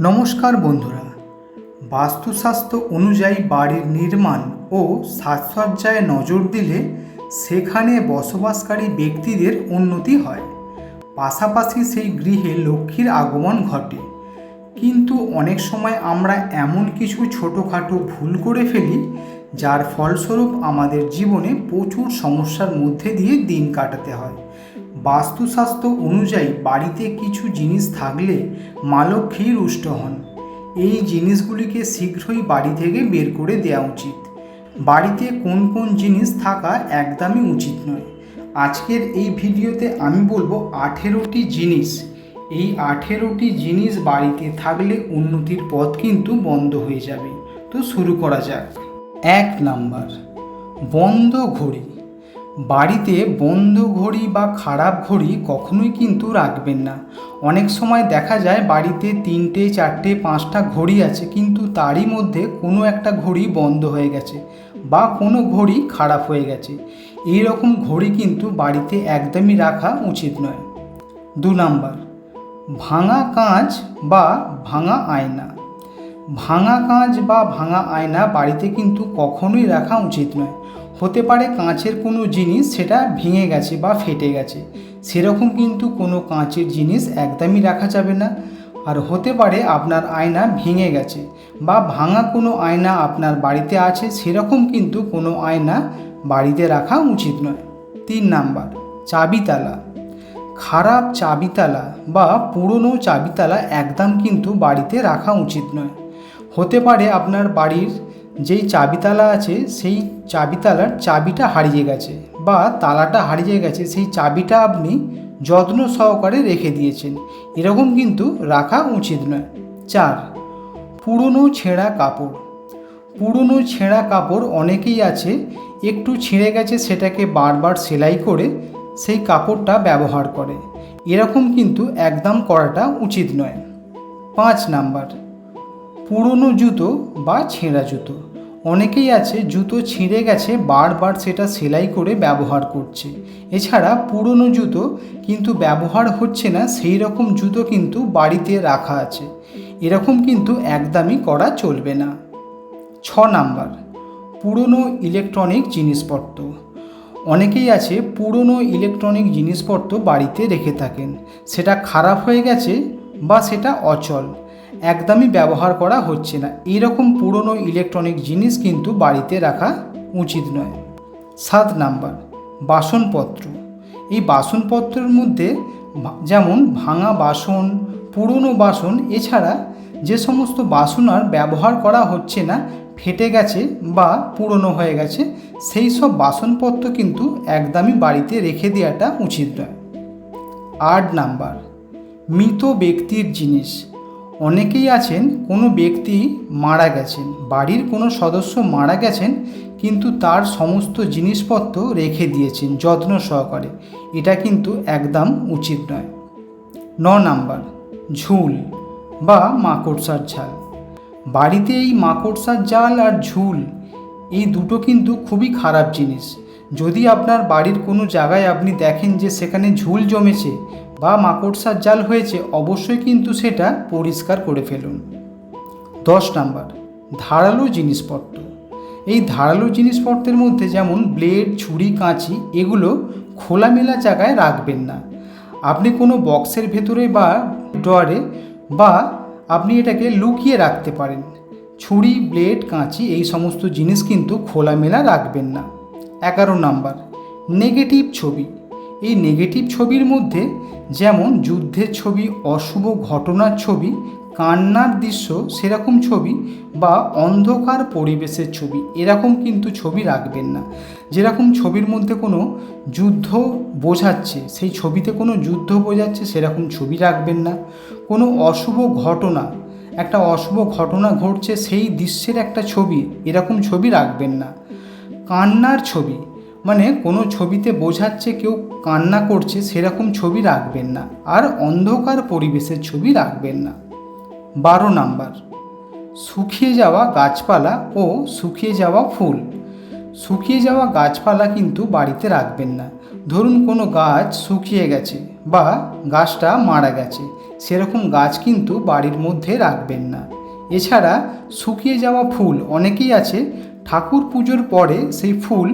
নমস্কার বন্ধুরা বাস্তুশাস্ত্র অনুযায়ী বাড়ির নির্মাণ ও সাজসজ্জায় নজর দিলে সেখানে বসবাসকারী ব্যক্তিদের উন্নতি হয়। পাশাপাশি সেই গৃহে লক্ষ্মীর আগমন ঘটে। কিন্তু অনেক সময় আমরা এমন কিছু ছোটোখাটো ভুল করে ফেলি, যার ফলস্বরূপ আমাদের জীবনে প্রচুর সমস্যার মধ্যে দিয়ে দিন কাটাতে হয়। বাস্তুশাস্ত্র অনুযায়ী বাড়িতে কিছু জিনিস থাকলে মা লক্ষ্মী রুষ্ট হন। এই জিনিসগুলিকে শীঘ্রই বাড়ি থেকে বের করে দেওয়া উচিত। বাড়িতে কোন কোন জিনিস থাকা একদমই উচিত নয়। আজকের এই ভিডিওতে আমি বলব আঠেরোটি জিনিস। এই আঠেরোটি জিনিস বাড়িতে থাকলে উন্নতির পথ কিন্তু বন্ধ হয়ে যাবে। তো শুরু করা যাক। এক নাম্বার, বন্ধ ঘড়ি। বাড়িতে বন্ধ ঘড়ি বা খারাপ ঘড়ি কখনোই কিন্তু রাখবেন না। অনেক সময় দেখা যায় বাড়িতে তিনটে, চারটে, পাঁচটা ঘড়ি আছে, কিন্তু তারই মধ্যে কোনো একটা ঘড়ি বন্ধ হয়ে গেছে বা কোনো ঘড়ি খারাপ হয়ে গেছে। এই রকম ঘড়ি কিন্তু বাড়িতে একদমই রাখা উচিত নয়। দু নাম্বার, ভাঙা কাঁচ বা ভাঙা আয়না। ভাঙা কাঁচ বা ভাঙা আয়না বাড়িতে কিন্তু কখনোই রাখা উচিত নয়। হতে পারে কাঁচের কোনো জিনিস সেটা ভেঙে গেছে বা ফেটে গেছে। সেরকম কিন্তু কোনো কাঁচের জিনিস একদমই রাখা যাবে না। আর হতে পারে আপনার আয়না ভেঙে গেছে বা ভাঙা কোনো আয়না আপনার বাড়িতে আছে, সেরকম কিন্তু কোনো আয়না বাড়িতে রাখা উচিত নয়। তিন নাম্বার, চাবিতালা। খারাপ চাবিতালা বা পুরনো চাবিতালা একদম কিন্তু বাড়িতে রাখা উচিত নয়। হতে পারে আপনার বাড়ির যেই চাবিতালা আছে, সেই চাবিতালার চাবিটা হারিয়ে গেছে বা তালাটা হারিয়ে গেছে, সেই চাবিটা আপনি যত্ন সহকারে রেখে দিয়েছেন। এরকম কিন্তু রাখা উচিত নয়। চার, পুরনো ছেঁড়া কাপড়। পুরনো ছেঁড়া কাপড় অনেকেই আছে, একটু ছিঁড়ে গেছে সেটাকে বারবার সেলাই করে সেই কাপড়টা ব্যবহার করে। এরকম কিন্তু একদম করাটা উচিত নয়। পাঁচ নাম্বার, পুরনো জুতো বা ছেঁড়া জুতো। অনেকেই আছে জুতো ছিঁড়ে গেছে, বারবার সেটা সেলাই করে ব্যবহার করছে। এছাড়া পুরনো জুতো কিন্তু ব্যবহার হচ্ছে না, সেই রকম জুতো কিন্তু বাড়িতে রাখা আছে। এরকম কিন্তু একদমই করা চলবে না। ছ নাম্বার, পুরনো ইলেকট্রনিক জিনিসপত্র। অনেকেই আছে পুরনো ইলেকট্রনিক জিনিসপত্র বাড়িতে রেখে থাকেন। সেটা খারাপ হয়ে গেছে বা সেটা অচল। একদমই ব্যবহার করা হচ্ছে না। এরকম পুরনো ইলেকট্রনিক জিনিস কিন্তু বাড়িতে রাখা উচিত নয়। সাত নাম্বার, বাসনপত্র। এই বাসনপত্রের মধ্যে যেমন ভাঙা বাসন, পুরনো বাসন, এছাড়া যে সমস্ত বাসন আর ব্যবহার করা হচ্ছে না, ফেটে গেছে বা পুরনো হয়ে গেছে, সেই সব বাসনপত্র কিন্তু একদমই বাড়িতে রেখে দেওয়াটা উচিত নয়। আট নাম্বার, মৃত ব্যক্তির জিনিস। অনেকেই আছেন, কোনো ব্যক্তি মারা গেছেন, বাড়ির কোনো সদস্য মারা গেছেন, কিন্তু তার সমস্ত জিনিসপত্র রেখে দিয়েছেন যত্ন সহকারে। এটা কিন্তু একদম উচিত নয়। ন নাম্বার, ঝুল বা মাকড়সার ঝাল। বাড়িতে এই মাকড়সার জাল আর ঝুল, এই দুটো কিন্তু খুবই খারাপ জিনিস। যদি আপনার বাড়ির কোনো জায়গায় আপনি দেখেন যে সেখানে ঝুল জমেছে বা মাকড়সার জাল হয়েছে, অবশ্যই কিন্তু সেটা পরিষ্কার করে ফেলুন। দশ নাম্বার, ধারালো জিনিসপত্র। এই ধারালো জিনিসপত্রের মধ্যে যেমন ব্লেড, ছুরি, কাঁচি, এগুলো খোলামেলা জায়গায় রাখবেন না। আপনি কোনো বক্সের ভেতরে বা ড্রয়ারে বা আপনি এটাকে লুকিয়ে রাখতে পারেন। ছুরি, ব্লেড, কাঁচি এই সমস্ত জিনিস কিন্তু খোলামেলা রাখবেন না। এগারো নাম্বার, নেগেটিভ ছবি। এই নেগেটিভ ছবির মধ্যে যেমন যুদ্ধের ছবি, অশুভ ঘটনার ছবি, কান্নার দৃশ্য সেরকম ছবি বা অন্ধকার পরিবেশের ছবি এরকম কিন্তু ছবি রাখবেন না। যেরকম ছবির মধ্যে কোনো যুদ্ধ বোঝাচ্ছে, সেই ছবিতে কোনো যুদ্ধ বোঝাচ্ছে সেরকম ছবি রাখবেন না। কোনো অশুভ ঘটনা, একটা অশুভ ঘটনা ঘটছে সেই দৃশ্যের একটা ছবি এরকম ছবি রাখবেন না। কান্নার ছবি মানে কোনো ছবিতে বোঝাচ্ছে কেউ কান্না করছে, সেরকম ছবি রাখবেন না। আর অন্ধকার পরিবেশের ছবি রাখবেন না। বারো নাম্বার। শুকিয়ে যাওয়া গাছপালা ও শুকিয়ে যাওয়া ফুল। শুকিয়ে যাওয়া গাছপালা কিন্তু বাড়িতে রাখবেন না। ধরুন কোনো গাছ শুকিয়ে গেছে বা গাছটা মারা গেছে, সেরকম গাছ কিন্তু বাড়ির মধ্যে রাখবেন না। এছাড়া শুকিয়ে যাওয়া ফুল, অনেকেই আছে ঠাকুর পুজোর পরে সেই ফুল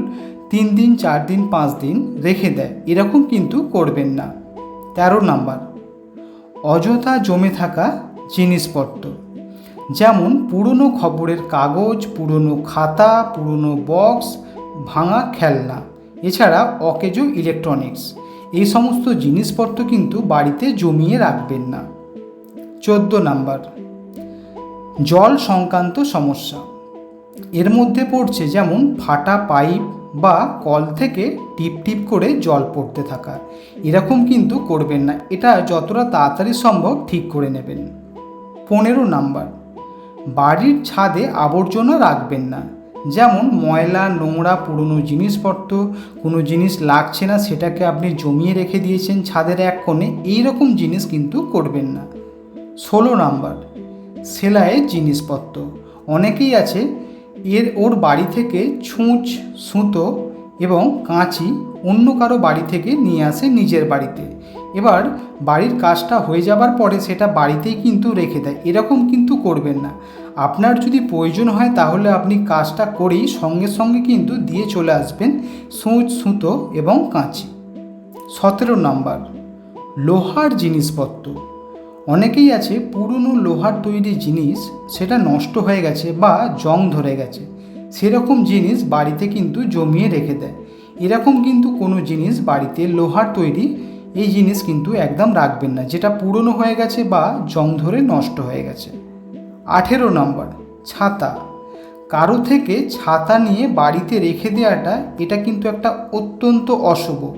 তিন দিন, চার দিন, পাঁচ দিন রেখে দেয়। এরকম কিন্তু করবেন না। তেরো নাম্বার। অযথা জমে থাকা জিনিসপত্র। যেমন পুরনো খবরের কাগজ, পুরনো খাতা, পুরনো বক্স, ভাঙা খেলনা, এছাড়া অকেজো ইলেকট্রনিক্স। এই সমস্ত জিনিসপত্র কিন্তু বাড়িতে জমিয়ে রাখবেন না। চোদ্দ নাম্বার। জল সংক্রান্ত সমস্যা। এর মধ্যে পড়ছে যেমন ফাটা পাইপ বা কল থেকে টিপ টিপ করে জল পড়তে থাকা। এরকম কিন্তু করবেন না। এটা যতটা তাড়াতাড়ি সম্ভব ঠিক করে নেবেন। পনেরো নাম্বার, বাড়ির ছাদে আবর্জনা রাখবেন না। যেমন ময়লা, নোংরা, পুরনো জিনিসপত্র, কোনো জিনিস লাগছে না, সেটাকে আপনি জমিয়ে রেখে দিয়েছেন ছাদের এক কোণে, এইরকম জিনিস কিন্তু করবেন না। ষোলো নাম্বার, সেলাইয়ের জিনিসপত্র। অনেকেই আছে এর ওর বাড়ি থেকে ছুঁচ, সুতো এবং কাঁচি অন্য কারও বাড়ি থেকে নিয়ে আসে নিজের বাড়িতে। এবার বাড়ির কাজটা হয়ে যাবার পরে সেটা বাড়িতেই কিন্তু রেখে দেয়। এরকম কিন্তু করবেন না। আপনার যদি প্রয়োজন হয় তাহলে আপনি কাজটা করেই সঙ্গে সঙ্গে কিন্তু দিয়ে চলে আসবেন সূচ সুতো এবং কাঁচি। সতেরো নম্বর, লোহার জিনিসপত্র। অনেকেই আছে পুরনো লোহার তৈরি জিনিস সেটা নষ্ট হয়ে গেছে বা জং ধরে গেছে। সেরকম জিনিস বাড়িতে কিন্তু জমিয়ে রেখে দেয়। এরকম কিন্তু কোনো জিনিস বাড়িতে লোহার তৈরি, এই জিনিস কিন্তু একদম রাখবেন না, যেটা পুরনো হয়ে গেছে বা জং ধরে নষ্ট হয়ে গেছে। আঠেরো নম্বর, ছাতা। কারও থেকে ছাতা নিয়ে বাড়িতে রেখে দেওয়াটা, এটা কিন্তু একটা অত্যন্ত অশুভ।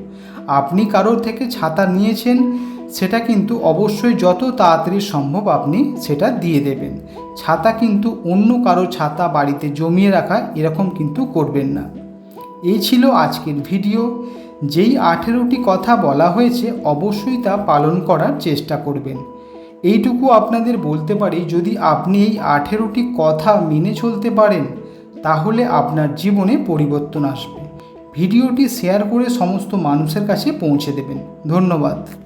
আপনি কারোর থেকে ছাতা নিয়েছেন সেটা কিন্তু অবশ্যই যত তাড়াতাড়ি সম্ভব আপনি সেটা দিয়ে দেবেন। ছাতা কিন্তু অন্য কারও ছাতা বাড়িতে জমিয়ে রাখা এরকম কিন্তু করবেন না। এই ছিল আজকের ভিডিও। যেই আঠেরোটি কথা বলা হয়েছে অবশ্যই তা পালন করার চেষ্টা করবেন। এইটুকু আপনাদের বলতে পারি, যদি আপনি এই আঠেরোটি কথা মেনে চলতে পারেন, তাহলে আপনার জীবনে পরিবর্তন আসবে। ভিডিওটি শেয়ার করে সমস্ত মানুষের কাছে পৌঁছে দেবেন। ধন্যবাদ।